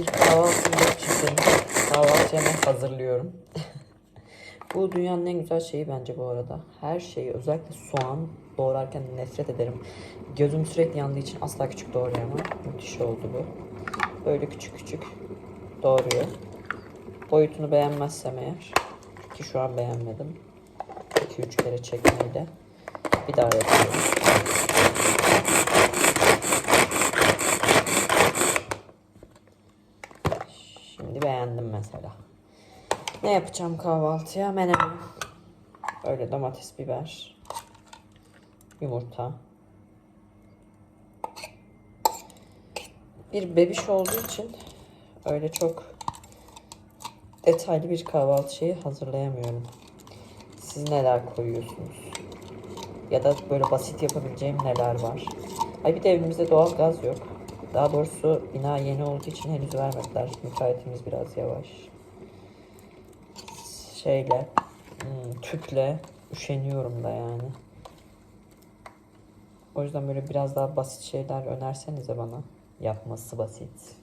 Bir kahvaltı yapacağım. Kahvaltı hazırlıyorum. Bu dünyanın en güzel şeyi bence bu arada. Her şeyi özellikle soğan doğrarken nefret ederim. Gözüm sürekli yandığı için asla küçük doğrayamam. Müthiş oldu bu. Böyle küçük küçük doğruyor. Boyutunu beğenmezsem eğer. Ki şu an beğenmedim. 2-3 kere çekmeyle. Bir daha yapıyorum. Şimdi beğendim mesela. Ne yapacağım kahvaltıya? Menemen. Öyle domates, biber, yumurta. Bir bebiş olduğu için öyle çok detaylı bir kahvaltı şeyi hazırlayamıyorum. Siz neler koyuyorsunuz? Ya da böyle basit yapabileceğim neler var? Ay bir de evimizde doğal gaz yok. Daha doğrusu bina yeni olduğu için henüz vermediler. Müteahhitimiz biraz yavaş. Şeyle, hmm, tüple üşeniyorum da yani. O yüzden böyle biraz daha basit şeyler önersenize bana. Yapması basit.